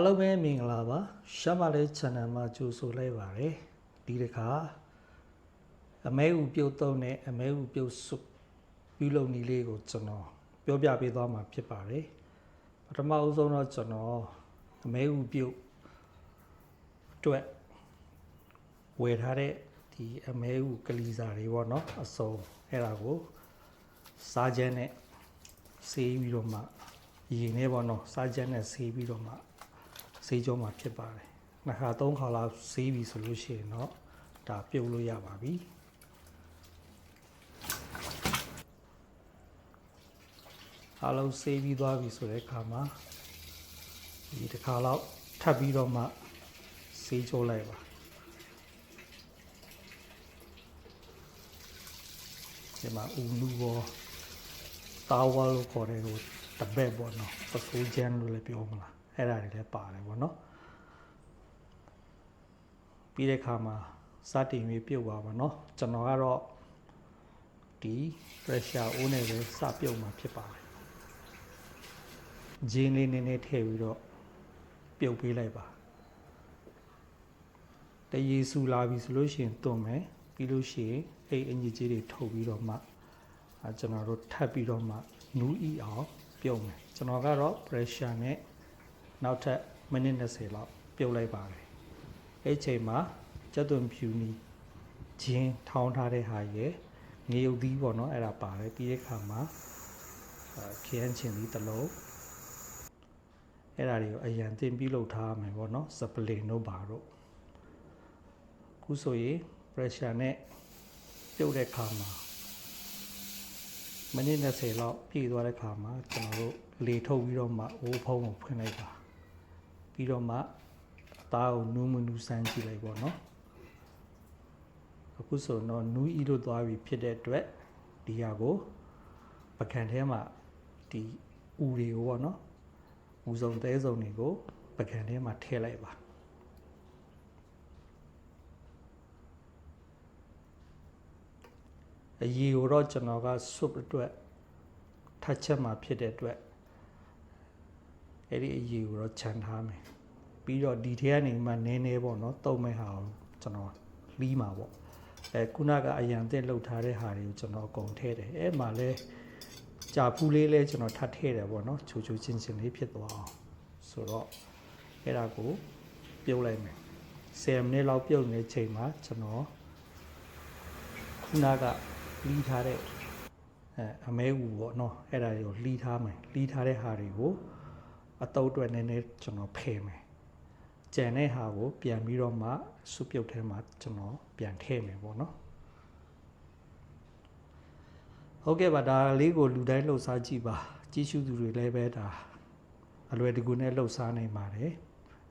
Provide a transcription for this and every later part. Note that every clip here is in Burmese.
အားလုံးပဲမင်္ဂလာပါရှမ်းမလေး channel မှာကြိုဆိုလိုက်ပါတယ်ဒီတစ်ခါအမဲဥပြုတ်သုံးနဲ့အမဲဥပြုတ်စုပြုလုပ်နည်းလေးကိုကျွန်တော်ပြောပြပေးသွားမှာဖြစ်ပါတယ်ပထမအဆုံးတော့ကျွန်တော်အမဲဥပြုတ်အတွက်ဝယ်ထားတဲ့ဒီအမဲဥကလီစာတွေပေါ့နော်အစုံအဲ့ဒါကိုစားချမ်းနဲ့ဆေးပြီးတော့မှရေနဲ့ပေါ့နော်စားချမ်းနဲ့ဆေးပြီးတော့မှ ဆေးကြောမှာဖြစ်ပါတယ်နှစ်ခါသုံးခါလောက်ဆေးပြီဆိုလို့ရှိရင်တော့ဒါပြုတ်လို့ရပါပြီအားလုံးဆေးပြီးသွားပြီဆိုတဲ့အခါမှာဒီတစ်ခါလောက်ထပ်ပြီးတော့မှဆေးကြောလိုက်ပါဒီမှာဦးလူဘောတာဝါလို့ခေါ်တယ်ဟိုတပည့်ပေါ့နော်ပစိုးချမ်းလို့လည်းပြောမလား အဲ့ဒါတွေလည်းပါတယ်ပေါ့နော်ပြီးတဲ့အခါမှာစတင်ပြီးပြုတ်ပါပါနော်ကျွန်တော်ကတော့ဒီ pressure အိုးနဲ့ပဲစပြုတ်မှာဖြစ်ပါတယ်ဂျင်းလေးနည်းနည်းထည့်ပြီးတော့ပြုတ်ပေးလိုက်ပါတရေဆူလာပြီဆိုလို့ရှိရင်တွန်းမယ်ပြီးလို့ရှိရင်အဲ့အင်ဂျီကြီးတွေထုတ်ပြီးတော့မှအဲကျွန်တော်တို့ထပ်ပြီးတော့မှနူးဤအောင်ပြုတ်မယ်ကျွန်တော်ကတော့ pressure နဲ့ နောက်ထပ်မိနစ်20လောက်ပြုတ်လိုက်ပါတယ်အဲ့ချိန်မှာကျက်သွန်ဖြူနီဂျင်းထောင်းထားတဲ့ဟာရယ်ငရုတ်သီးပေါ့နော်အဲ့ဒါပါတယ်ပြီးတဲ့ခါမှာအဲခရမ်းချင်သီးတစ်လုံးအဲ့ဒါတွေကိုအရန်တင်ပြီးလုပ်ထားရမယ်ပေါ့နော်စပလင်တို့ပါတော့ခုဆိုရင် pressure နဲ့ပြုတ်တဲ့ခါမှာမိနစ်20လောက်ပြည့်သွားတဲ့ခါမှာကျွန်တော်တို့လေထုတ်ပြီးတော့မှအိုးဖုံးကိုဖွင့်လိုက်ပါ ပြီးတော့မှအသားကိုနူးမနူးစမ်းကြည့်လိုက်ပေါ့နော်အခုဆိုတော့နူးဤလို့သွားပြီဖြစ်တဲ့အတွက်ဒီဟာကိုပကံထဲမှာဒီဥတွေကိုပေါ့နော်ဥစုံသဲစုံတွေကိုပကံထဲမှာထည့်လိုက်ပါအရေကိုတော့ကျွန်တော်ကဆွတ်အတွက်ထပ်ချက်မှာဖြစ်တဲ့အတွက် အဲ့ဒီအရေကိုတော့ခြံထားမယ်ပြီးတော့ဒီထဲကနေမှနည်းနည်းပေါ့နော်တုံမဲ့ဟာကိုကျွန်တော်လီးမှာပေါ့အဲခုနကအရန်တက်လှုပ်ထားတဲ့ဟာတွေကိုကျွန်တော်အကုန်ထည့်တယ်အဲ့မှာလဲကြာဖူးလေးလဲကျွန်တော်ထပ်ထည့်တယ်ပေါ့နော်ချိုချိုချင်းချင်းလေးဖြစ်သွားအောင်ဆိုတော့အဲ့ဒါကိုပြုတ်လိုက်မယ်10မိနစ်လောက်ပြုတ်နေချိန်မှာကျွန်တော်ခုနကလီးထားတဲ့အဲအမဲဝူပေါ့နော်အဲ့ဒါတွေကိုလီးထားမယ်လီးထားတဲ့ဟာတွေကို အတုပ်အတွက်နည်းနည်းကျွန်တော်ဖယ်မယ်ကြံတဲ့ဟာကိုပြန်ပြီးတော့မှစုပြုတ်ထဲမှာကျွန်တော်ပြန်ထည့်မယ်ပေါ့နော်ဟုတ်ကဲ့ပါဒါလေးကိုလူတိုင်းလှုပ်ရှားကြည့်ပါကြီးစုသူတွေလည်းပဲဒါအလွယ်တကူနဲ့လှုပ်ရှားနိုင်ပါတယ်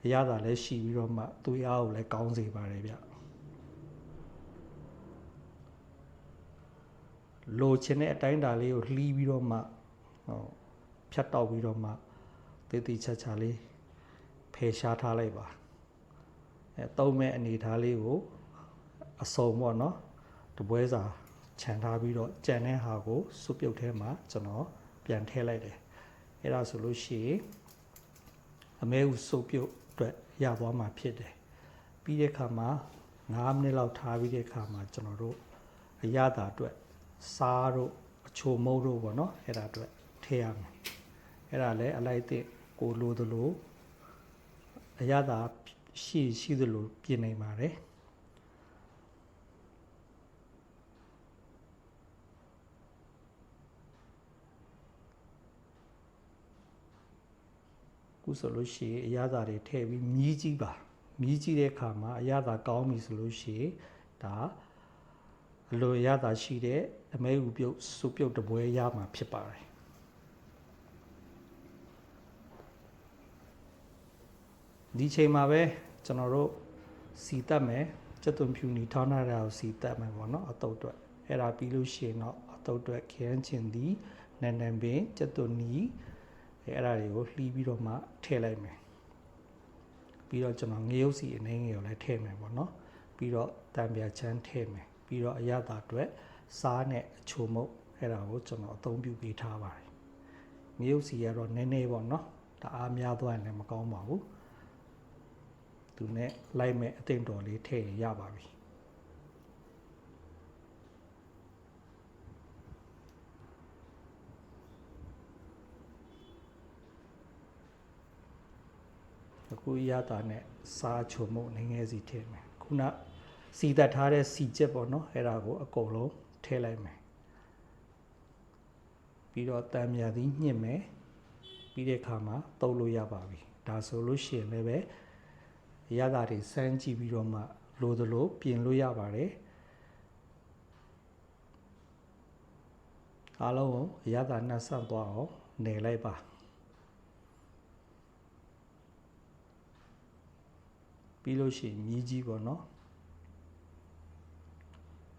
အရသာလည်းရှိပြီးတော့မှသူ့အားကိုလည်းကောင်းစေပါတယ်ဗျလိုချင်တဲ့အတိုင်းအတာလေးကိုလှီးပြီးတော့မှဟောဖြတ်တောက်ပြီးတော့မှ တည်တည်ချာချာလေးဖယ်ရှားထားလိုက်ပါအဲတုံးမဲ့အနေထားလေးကိုအစုံပေါ့နော်တပွဲစာခြံထားပြီးတော့ကြံတဲ့ဟာကိုစုပ်ပြုတ်ထဲမှာကျွန်တော်ပြန်ထည့်လိုက်တယ်အဲ့ဒါဆိုလို့ရှိရင်အမဲဥစုပ်ပြုတ်အတွက်ရသွားမှာဖြစ်တယ်ပြီးတဲ့အခါမှာ9မိနစ်လောက်ထားပြီးတဲ့အခါမှာကျွန်တော်တို့အရသာအတွက်စားတို့အချိုမုတ်တို့ပေါ့နော်အဲ့ဒါအတွက်ထည့်ရမယ်အဲ့ဒါလည်းအလိုက်တဲ့ ကိုလိုသလိုအရသာရှိရှိသလိုပြင်နိုင်ပါတယ်ခုဆိုလို့ရှိရင်အရသာတွေထည့်ပြီးမြည်ကြည့်ပါမြည်ကြည့်တဲ့အခါမှာအရသာကောင်းပြီဆိုလို့ရှိရင်ဒါအလိုအရသာရှိတဲ့အမဲဥပြုတ်စုပြုတ်တပွဲရမှာဖြစ်ပါတယ် ဒီချိန်မှာပဲကျွန်တော်တို့စီတက်မယ်ကျက်သွန်ဖြူနီထောင်းထားတာကိုစီတက်မယ်ပေါ့နော်အတုတ်အတွက်အဲ့ဒါပြီးလို့ရှိရင်တော့အတုတ်အတွက်ခရမ်းချင်သည်နန်နန်ပင်ကျက်သွန်နီအဲ့ဒါတွေကိုလှီးပြီးတော့မှထည့်လိုက်မယ်ပြီးတော့ကျွန်တော်ငရုတ်စီအနေငယ်ကိုလည်းထည့်မယ်ပေါ့နော်ပြီးတော့တံပြာချမ်းထည့်မယ်ပြီးတော့အရသာအတွက်စားနဲ့အချိုမုတ်အဲ့ဒါကိုကျွန်တော်အသုံးပြုပေးထားပါတယ်ငရုတ်စီကတော့နည်းနည်းပေါ့နော်တအားများသွားရင်လည်းမကောင်းပါဘူး သူနဲ့လိုက်မဲ့အသင့်တော်လေးထည့်ရင်ရပါပြီအခုရတာနဲ့စားချုံမှုအနေငယ်စီထည့်မယ်ခုနစီတက်ထားတဲ့စီချက်ပေါ့နော်အဲ့ဒါကိုအကုန်လုံးထည့်လိုက်မယ်ပြီးတော့တံမြာသီးညှစ်မယ်ပြီးတဲ့အခါမှာတုပ်လို့ရပါပြီဒါဆိုလို့ရှိရင်လည်းပဲ ရတာတွေစမ်းကြည့်ပြီးတော့မှလိုသလိုပြင်လို့ရပါတယ်အားလုံးကိုရတာနှက်ဆက်သွားအောင်နေလိုက်ပါပြီးလို့ရှိရင်မြည်ကြီးပေါ့နော်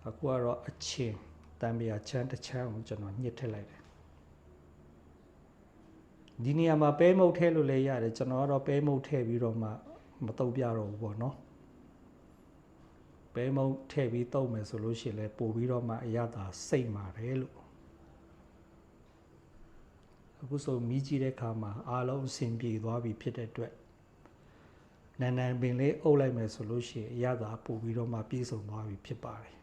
အခုကတော့အချင်းတံမြာချမ်းတစ်ချမ်းကိုကျွန်တော်ညှစ်ထည့်လိုက်တယ်ဒီနေရာမှာပဲမုတ်ထဲလို့လည်းရတယ်ကျွန်တော်ကတော့ပဲမုတ်ထဲပြီးတော့မှ မတုပ်ပြတော့ဘူးပေါ့နော်ပဲမုတ်ထည့်ပြီးတုပ်မယ်ဆိုလို့ရှိရင်လည်းပို့ပြီးတော့မှအရသာစိတ်မာတယ်လို့အခုဆိုမြည်ကြည့်တဲ့အခါမှာအားလုံးအဆင်ပြေသွားပြီဖြစ်တဲ့အတွက်နန်းနန်းပင်လေးအုပ်လိုက်မယ်ဆိုလို့ရှိရင်အရသာပို့ပြီးတော့မှပြည့်စုံသွားပြီဖြစ်ပါတယ်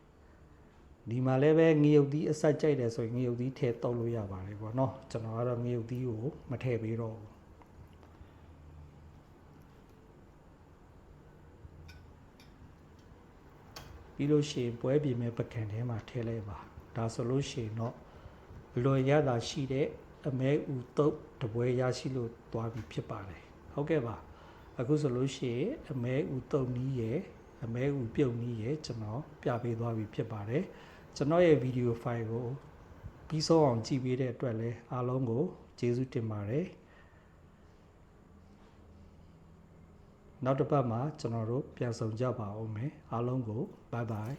ဒီမှာလည်းပဲငရုတ်သီးအဆက်ကြိုက်တယ်ဆိုရင်ငရုတ်သီးထည့်တုပ်လို့ရပါတယ်ပေါ့နော်ကျွန်တော်ကတော့ငရုတ်သီးကိုမထည့်ပေးတော့ဘူး ပြီးလို့ရှိရင်ပွဲပြင်မဲ့ပကံထဲမှာထည့်လိုက်ပါဒါဆိုလို့ရှိရင်တော့လွန်ရတာရှိတဲ့အမဲဥတုပ်တပွဲရရှိလို့သွားပြီဖြစ်ပါတယ်ဟုတ်ကဲ့ပါအခုဆိုလို့ရှိရင်အမဲဥတုပ်နီးရယ်အမဲဥပြုတ်နီးရယ်ကျွန်တော်ပြပေးသွားပြီဖြစ်ပါတယ်ကျွန်တော်ရဲ့ဗီဒီယိုဖိုင်ကိုပြီးဆုံးအောင်ကြည့်ပေးတဲ့အတွက်လည်းအားလုံးကိုကျေးဇူးတင်ပါတယ် နောက်တစ်ပတ်မှာကျွန်တော်တို့ပြန်ဆောင်ကြပါဦးမယ်အားလုံးကို bye bye